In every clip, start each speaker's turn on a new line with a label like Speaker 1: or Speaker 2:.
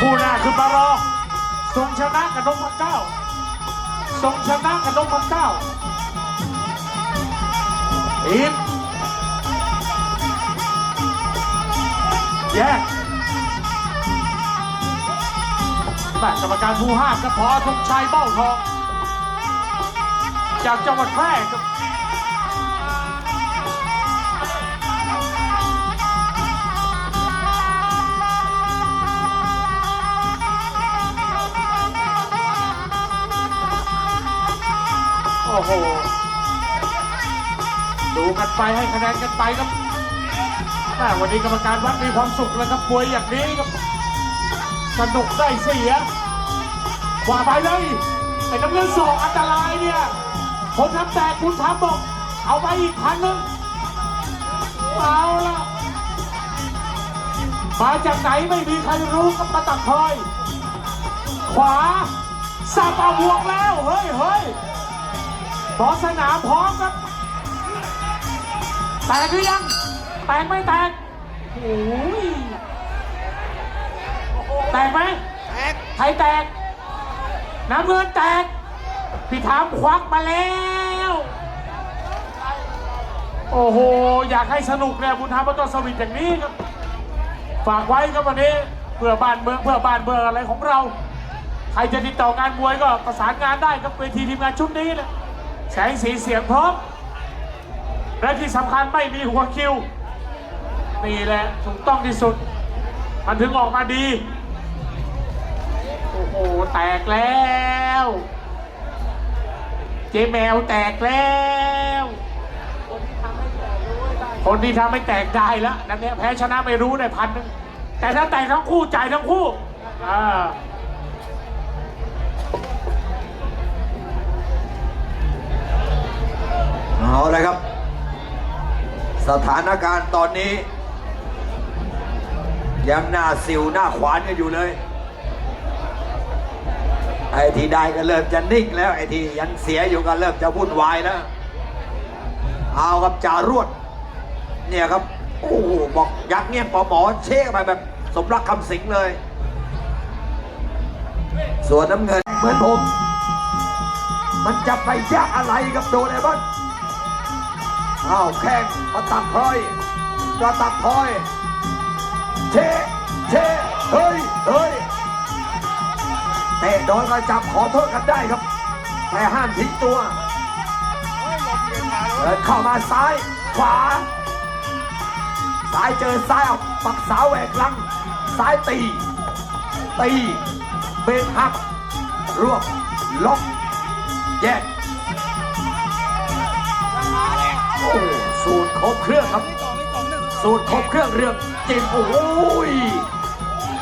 Speaker 1: ผู้หน้าคือปารอทรงชนะกับนพเก้าทรงชนะกับนพเก้าอีกแยกแม่กรรมการผู้ห้าก็พอธงชัยเบ้าทอง จากจังหวัดแพร่ครับ โห ดูกันไปให้คะแนนกันไปครับแม่วันนี้กรรมการวัดมีความสุขแล้วครับมวยอย่างนี้ครับ สนุกได้เสียขวาไปเลยไอ้น้ำเงินสองอันตรายเนี่ยผมทำแตกคุณทำบอกเอาไปอีกพันนึงเอาละมาจากไหนไม่มีใครรู้กับมาตักคอย ขวาสับเอาบวกแล้ว เฮ้ยเฮ้ย บอสสนามพร้อมครับ แตกหรือยัง แตกไม่แตกโอ้ยแตกไหม
Speaker 2: แตก
Speaker 1: ใครแตก น้ำเงินแตก พี่ถามควักมาแล้ว โอ้โห อยากให้สนุกเนี่ยบุญธรรมก็ต้องสวิตอย่างนี้ครับ ฝากไว้ครับวันนี้เพื่อบ้านเมืองเพื่อบ้านเมืองอะไรของเรา ใครจะติดต่องานมวยก็ประสานงานได้ครับเวทีทีมงานชุดนี้นะ แสงสีเสียงพร้อม และที่สำคัญไม่มีหัวคิว นี่แหละถูกต้องที่สุด มันถึงออกมาดี โอ้โห แตกแล้ว เจ๊แมวแตกแล้ว คนที่ทำให้แตกได้แล้วนั่นเนี่ยแพ้ชนะไม่รู้ได้พันหนึงแต่ถ้าแตกทั้งคู่จ่ายทั้งคู่อ่า
Speaker 2: อาเลยครับ สถานการณ์ตอนนี้ ยังหน้าสิวหน้าขวานกันอยู่เลย ไอ้ที่ได้ก็เริ่มจะนิ่งแล้ว ไอ้ที่ยังเสียอยู่ก็เริ่มจะวุ่นวายแล้วเอาครับจารวด เนี่ยครับ โอ้โหบอกยักษ์เงี้ยปอหมอเช็คไปแบบสมรักคำสิงเลย ส่วนน้ำเงินเหมือนผม มันจะไปยากอะไรกับโดเรมอน อ้าวแข้งมาตักพลอยกระตักพลอยเชเชเฮ้ยเฮ้ยเตะโดนกระจับขอโทษกันได้ครับ แต่ห้ามทิ้งตัวเดินเข้ามาซ้ายขวา ซ้ายเจอซ้ายเอาปักสาวแหวกหลัง ซ้ายตี ตีเบรกหักรวบล็อกแยก ครบเครื่องครับ สูตรครบเครื่องเรื่องจริงโอ้ย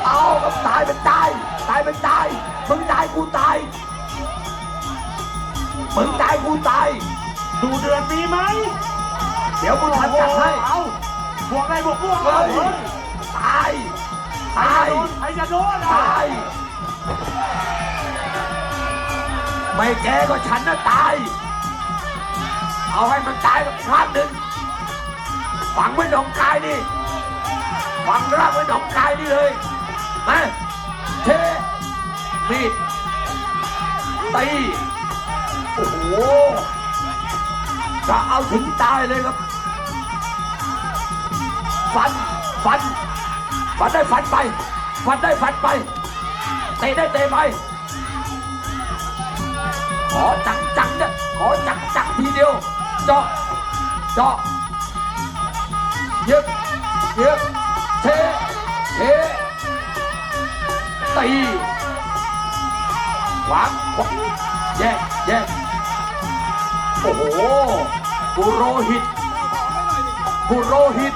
Speaker 2: เอากับตายเป็นตายตายเป็นตายมึงตายกูตายมึงตายกูตาย
Speaker 1: ดูเดือดมีไหม
Speaker 2: เดี๋ยวมึงทันจัดให้
Speaker 1: เอาบวกได้บวกบวก
Speaker 2: เฮ้
Speaker 1: เอา
Speaker 2: ย
Speaker 1: เฮ้ย
Speaker 2: ตายตาย
Speaker 1: ใครจะโดนอะ
Speaker 2: ตายไม่แกก็ฉันน่ะตาย เอาให้มันตายกับครั้งหนึ่ง ฝังไว้หนองกายนี่ฝังร่างไว้หนองกายนี่เลยมาเทมีดตีโอ้โหจะเอาถึงตายเลยครับ ฟันฟันฟันได้ฟันไป ฟันได้ฟันไปเตะได้เตะไปขอจังจังเนี่ยขอจังจังทีเดียว เจาะเจาะ ยึกยึกเทเทตีขวางขวางแยกแยกโอ้โหบุโรหิตบุโรหิต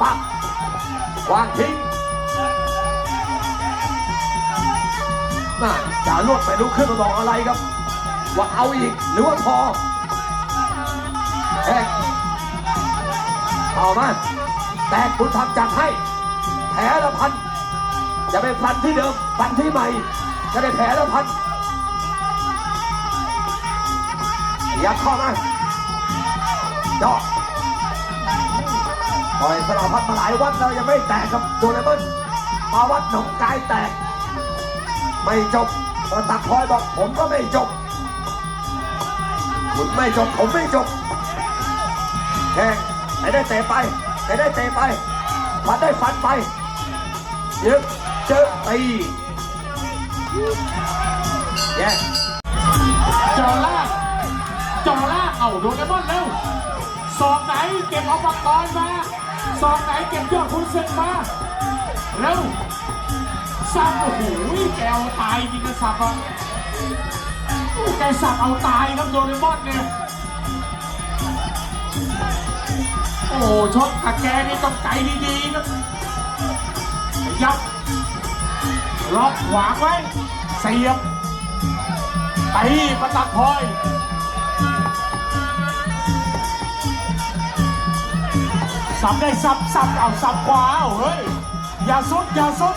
Speaker 2: ปักวางทิ้งน่าจ่าลวดไปลุกขึ้นมาบอกอะไรครับ ว่าเอาอีกหรือว่าพอแอก เอามาแตกคุณทำจัดให้ แผลละพัน จะไปฟันที่เดิมฟันที่ใหม่ จะได้แผลละพัน ยัดเข้ามาเจาะต่อยสลาพัดมาหลายวันแล้วยังไม่แตกครับโดเรมอนไปมาวัดหนองกายแตก ไม่จบก็ตักพลอยบอกผมก็ไม่จบคุณไม่จบผมไม่จบแข่ง ใครได้เตะไปใครได้เตะไปฟันได้ฟันไปยึดเจอตีแย่
Speaker 1: จอล่าจอล่าเอาโดนไอ้บอลเร็วสอบไหนเก็บเอาปากกรมาสอบไหนเก็บยอดคุณศึกมาเร็วสับโอ้โหแกเอาตายจริงนะสับอะโอ้แกสับเอาตายครับโดนไอ้บอลเนี่ย โอ้โหชกกับแกนี่ต้องใจดีๆครับยับล็อกขวางไว้เสียบตีประตักพลอยสับได้สับสับเอาสับขวาเอาเฮ้ยอย่าสุดอย่าสุด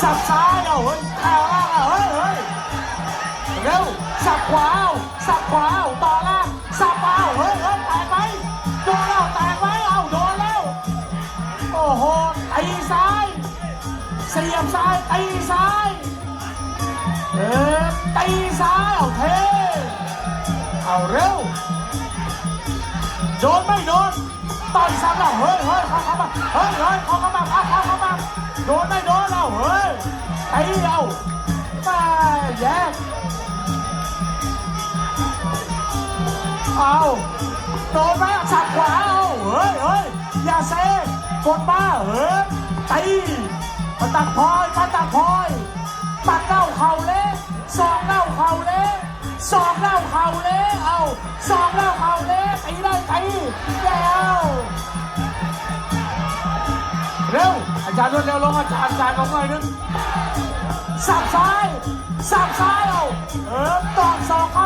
Speaker 1: สับซ้ายเอาเฮ้ยแถวล่างเอาเฮ้ยเฮ้ยเร็วสับขวาเอาสับขวาเอาต่อล่าง ยบซ้ายตีซ้ายเออตีซ้ายเอาเทเอาเร็วโดนไม่โดนต่อยซ้ำแล้วเฮ้ยเฮ้ยเข้าเข้ามาเฮ้ยเฮ้ยเข้าเข้ามาเขาเข้าเข้ามาโดนไม่โดนแล้วเฮ้ยตีเอามาแยกเอาโดนไหมสับขวาเอาเฮ้ยเฮ้ยอย่าเซกดมาเฮ้ยตี มาตักพอยมาตักพอยปักเล่าเข่าเละสองเล่าเข่าเละสองเล่าเข่าเละเอาสองเล่าเข่าเละตีได้ตีแล้วเร็วอาจารย์รวดเร็วลงอาจารย์อาจารย์ลงหน่อยนึงสับซ้ายสับซ้ายเอาเออตอกสองเข้า